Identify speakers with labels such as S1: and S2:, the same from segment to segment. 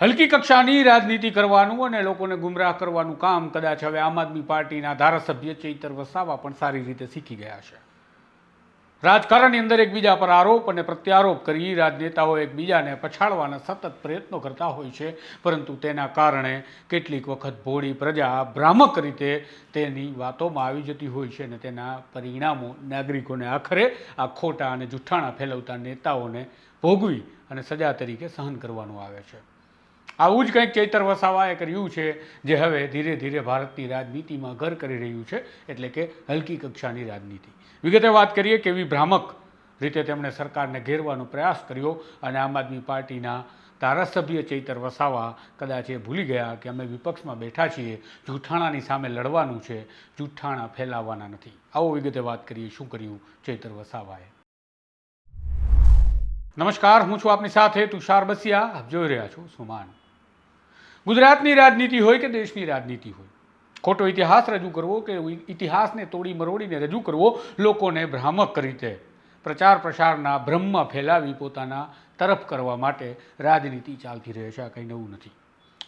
S1: હલકી કક્ષાની રાજનીતિ કરવાનું અને લોકોને ગુમરાહ કરવાનું કામ કદાચ હવે આમ આદમી પાર્ટીના ધારાસભ્ય ચૈતર વસાવા પણ સારી રીતે શીખી ગયા છે. રાજકારણની અંદર એકબીજા પર આરોપ અને પ્રત્યારોપ કરી રાજનેતાઓ એકબીજાને પછાડવાના સતત પ્રયત્નો કરતા હોય છે, પરંતુ તેના કારણે કેટલીક વખત ભોળી પ્રજા ભ્રામક રીતે તેની વાતોમાં આવી જતી હોય છે અને તેના પરિણામો નાગરિકોને આખરે આ ખોટા અને જૂઠાણા ફેલાવતા નેતાઓને ભોગવી અને સજા તરીકે સહન કરવાનું આવે છે. આવું જ કંઈક ચૈતર વસાવાએ કર્યું છે, જે હવે ધીરે ધીરે ભારતની રાજનીતિમાં ઘર કરી રહ્યું છે, એટલે કે હલકી કક્ષાની રાજનીતિ. વિગતે વાત કરીએ કેવી ભ્રામક રીતે તેમણે સરકારને ઘેરવાનો પ્રયાસ કર્યો અને આમ આદમી પાર્ટીના ધારાસભ્ય ચૈતર વસાવા કદાચ એ ભૂલી ગયા કે અમે વિપક્ષમાં બેઠા છીએ, જૂઠાણાની સામે લડવાનું છે, જૂઠાણા ફેલાવવાના નથી. આવો વિગતે વાત કરીએ શું કર્યું ચૈતર વસાવાએ. નમસ્કાર, હું છું આપની સાથે તુષાર બસિયા. આપ જોઈ રહ્યા છો સુમાન. ગુજરાતની રાજનીતિ હોય કે દેશની રાજનીતિ હોય? ખોટો ઇતિહાસ રજૂ કરવો કે ઇતિહાસને તોડી મરોડીને રજૂ કરવો લોકોને ભ્રામક રીતે? પ્રચાર પ્રસારના ભ્રમમાં ફેલાવી પોતાના તરફ કરવા માટે રાજનીતિ ચાલતી રહે છે. આ કંઈ નવું નથી.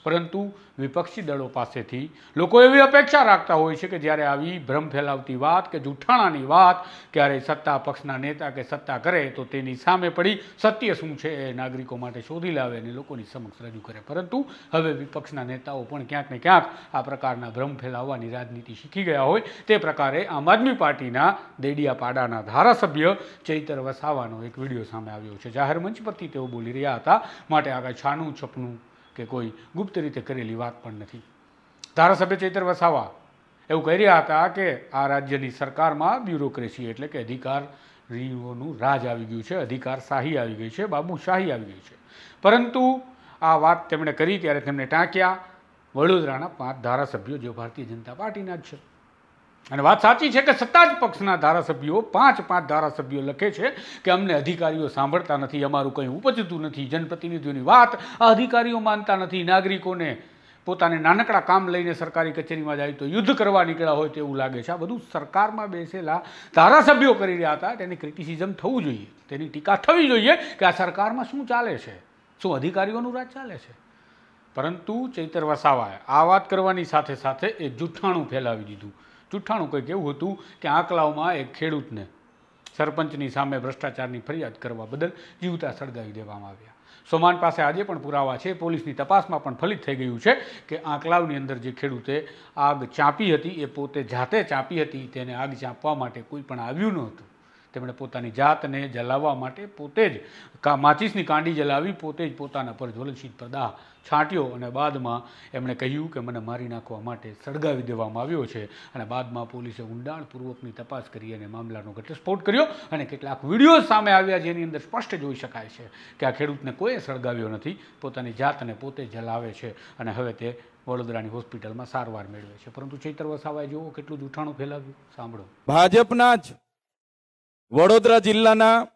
S1: પરંતુ વિપક્ષી દળો પાસેથી લોકો એવી અપેક્ષા રાખતા હોય છે કે જ્યારે આવી ભ્રમ ફેલાવતી વાત કે જૂઠાણાની વાત, ક્યારે સત્તા પક્ષના નેતા કે સત્તા કરે, તો તેની સામે પડી સત્ય શું છે એ નાગરિકો માટે શોધી લાવે અને લોકોની સમક્ષ રજૂ કરે. પરંતુ હવે વિપક્ષના નેતાઓ પણ ક્યાંક ને ક્યાંક આ પ્રકારના ભ્રમ ફેલાવવાની રાજનીતિ શીખી ગયા હોય. તે પ્રકારે આમ આદમી પાર્ટીના દેડિયાપાડાના ધારાસભ્ય ચૈતર વસાવાનો એક વીડિયો સામે આવ્યો છે. જાહેર મંચ પરથી તેઓ બોલી રહ્યા હતા. માટે આગળ છાનું છપનું કે કોઈ ગુપ્ત રીતે કરેલી વાત પણ નથી. ધારાસભ્ય ચૈતર વસાવા એવું કહી રહ્યા હતા કે આ રાજ્યની સરકારમાં બ્યુરોક્રેસી એટલે કે અધિકારીઓનું રાજ આવી ગયું છે, અધિકાર શાહી આવી ગઈ છે બાબુશાહી આવી ગઈ છે. પરંતુ આ વાત તેમણે કરી ત્યારે તેમણે ટાંક્યા વડોદરાના પાંચ ધારાસભ્યો, જે ભારતીય જનતા પાર્ટીના જ છે. અને વાત સાચી છે કે સત્તા જ પક્ષના ધારાસભ્યો પાંચ પાંચ ધારાસભ્યો લખે છે કે અમને અધિકારીઓ સાંભળતા નથી, અમારું કંઈ ઉપજતું નથી, જનપ્રતિનિધિઓની વાત આ અધિકારીઓ માનતા નથી, નાગરિકોને પોતાને નાનકડા કામ લઈને સરકારી કચેરીમાં જાય તો યુદ્ધ કરવા નીકળ્યા હોય તેવું લાગે છે. આ બધું સરકારમાં બેસેલા ધારાસભ્યો કરી રહ્યા હતા. તેની ક્રિટિસિઝમ થવું જોઈએ. તેની ટીકા થવી જોઈએ કે આ સરકારમાં શું ચાલે છે? શું અધિકારીઓનું રાજ ચાલે છે? પરંતુ ચૈતર વસાવાએ આ વાત કરવાની સાથે સાથે એ જૂઠાણું ફેલાવી દીધું. જૂઠાણું કંઈક એવું હતું કે આંકલાઓમાં એક ખેડૂતને સરપંચની સામે ભ્રષ્ટાચારની ફરિયાદ કરવા બદલ જીવતા સળગાવી દેવામાં આવ્યા. સોમાન પાસે આજે પણ પુરાવા છે. પોલીસની તપાસમાં પણ ફલિત થઈ ગયું છે કે આંકલાવની અંદર જે ખેડૂતે આગ ચાંપી હતી એ પોતે જાતે ચાંપી હતી તેને આગ ચાંપવા માટે કોઈ પણ આવ્યું નહોતું તેમણે પોતાની જાતને જલાવવા માટે પોતે જ કા માચીસની કાંડી જલાવી, પોતે જ પોતાના પર જ્વલનશીલ પ્રદાહ છાંટ્યો અને બાદમાં એમણે કહ્યું કે મને મારી નાખવા માટે સળગાવી દેવામાં આવ્યો છે. અને બાદમાં પોલીસે ઊંડાણપૂર્વકની તપાસ કરી અને મામલાનો ઘટસ્ફોટ કર્યો અને કેટલાક વીડિયો સામે આવ્યા જેની અંદર સ્પષ્ટ જોઈ શકાય છે કે આ ખેડૂતને કોઈએ સળગાવ્યો નથી, પોતાની જાતને પોતે જલાવે છે અને હવે તે વડોદરાની હોસ્પિટલમાં સારવાર મેળવે છે. પરંતુ ચૈતર વસાવાએ જુઓ કેટલું જૂઠાણું ફેલાવ્યું. સાંભળો.
S2: ભાજપના જ વડોદરા જિલ્લાના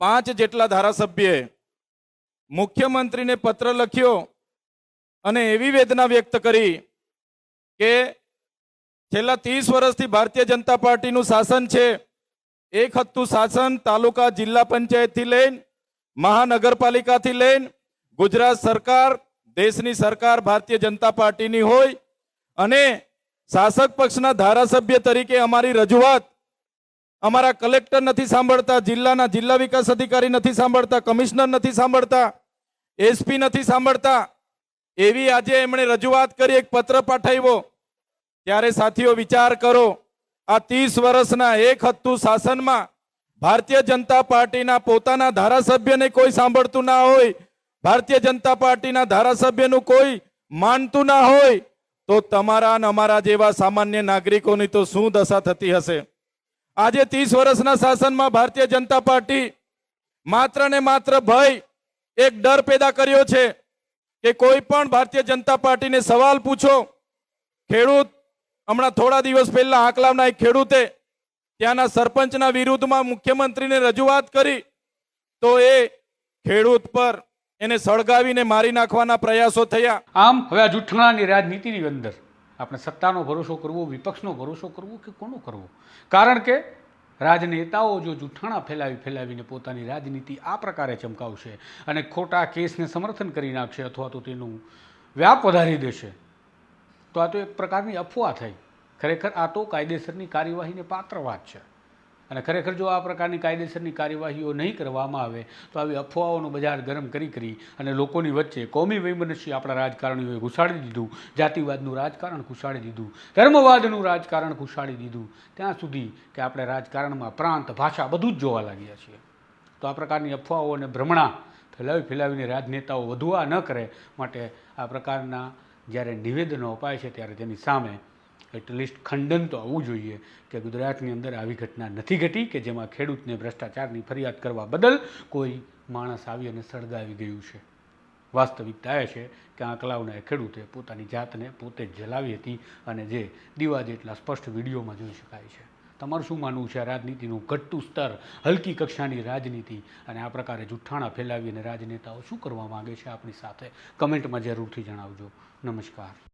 S2: પાંચ જેટલા ધારાસભ્યએ મુખ્યમંત્રીને પત્ર લખ્યો અને એવી વેદના વ્યક્ત કરી કે છેલ્લા ત્રીસ વર્ષથી ભારતીય જનતા પાર્ટીનું શાસન છે. એક હતું શાસન તાલુકા જિલ્લા પંચાયતથી લઈને મહાનગરપાલિકાથી લઈને ગુજરાત સરકાર, દેશની સરકાર, ભારતીય જનતા પાર્ટીની હોય અને શાસક પક્ષના ધારાસભ્ય તરીકે અમારી રજૂઆત અમારા કલેક્ટર નથી સાંભળતા, જિલ્લાના જિલ્લા વિકાસ અધિકારી નથી સાંભળતા, કમિશનર નથી સાંભળતા એસપી નથી સાંભળતા. એવી આજે એમણે રજૂઆત કરી, એક પત્ર પાઠવ્યો. ત્યારે સાથીઓ વિચાર કરો, આ ત્રીસ વર્ષના એક હત્તુ શાસનમાં ભારતીય જનતા પાર્ટીના પોતાના ધારાસભ્યને કોઈ સાંભળતું ના હોય, ભારતીય જનતા પાર્ટીના ધારાસભ્યનું કોઈ માનતું ના હોય, તો તમારા અને અમારા જેવા સામાન્ય નાગરિકોની તો શું દશા થતી હશે? આજે ત્રીસ વર્ષના શાસનમાં ભારતીય જનતા પાર્ટી માત્ર ને માત્ર ભય એક ડર પેદા કર્યો છે કે કોઈ પણ ભારતીય જનતા પાર્ટીને સવાલ પૂછો, ખેડૂત હમણાં થોડા દિવસ પહેલા આંકલાવના એક ખેડૂતે ત્યાંના સરપંચના વિરુદ્ધમાં મુખ્યમંત્રીને રજૂઆત કરી, તો એ ખેડૂત પર એને સળગાવીને મારી નાખવાના પ્રયાસો થયા.
S1: આમ હવે આ જૂઠાણાની રાજનીતિની અંદર આપણે સત્તાનો ભરોસો કરવો, વિપક્ષનો ભરોસો કરવો કે કોનો કરવો? કારણ કે રાજનેતાઓ જો જૂઠાણા ફેલાવી ફેલાવીને પોતાની રાજનીતિ આ પ્રકારે ચમકાવશે અને ખોટા કેસને સમર્થન કરી નાખશે અથવા તો તેનું વ્યાપ વધારી દેશે, તો આ તો એક પ્રકારની અફવા થઈ. ખરેખર આ તો કાયદેસરની કાર્યવાહીને પાત્ર વાત છે. અને ખરેખર જો આ પ્રકારની કાયદેસરની કાર્યવાહીઓ નહીં કરવામાં આવે, તો આવી અફવાઓનું બજાર ગરમ કરી કરી અને લોકોની વચ્ચે કોમી વૈમનસ્ય આપણા રાજકારણીઓએ ઘુસાડી દીધું, જાતિવાદનું રાજકારણ ઘુસાડી દીધું, ધર્મવાદનું રાજકારણ ઘુસાડી દીધું, ત્યાં સુધી કે આપણે રાજકારણમાં પ્રાંત, ભાષા બધું જ જોવા લાગ્યા છીએ. તો આ પ્રકારની અફવાઓ અને ભ્રમણા ફેલાવી ફેલાવીને રાજનેતાઓ વધુ આ ન કરે માટે આ પ્રકારના જ્યારે નિવેદનો અપાય છે ત્યારે તેની સામે એટલીસ્ટ ખંડન તો આવવું જોઈએ કે ગુજરાતની અંદર આવી ઘટના નથી ઘટી કે જેમાં ખેડૂતને ભ્રષ્ટાચારની ફરિયાદ કરવા બદલ કોઈ માણસ આવી અને સળગાવી ગયું છે. વાસ્તવિકતા એ છે કે આંકલાવના ખેડૂતે પોતાની જાતને પોતે જ જલાવી હતી અને જે દીવા જેટલા સ્પષ્ટ વિડીયોમાં જોઈ શકાય છે. તમારું શું માનવું છે રાજનીતિનું ઘટતું સ્તર, હલકી કક્ષાની રાજનીતિ અને આ પ્રકારે જુઠ્ઠાણા ફેલાવી અને રાજનેતાઓ શું કરવા માગે છે આપણી સાથે? કમેન્ટમાં જરૂરથી જણાવજો. નમસ્કાર.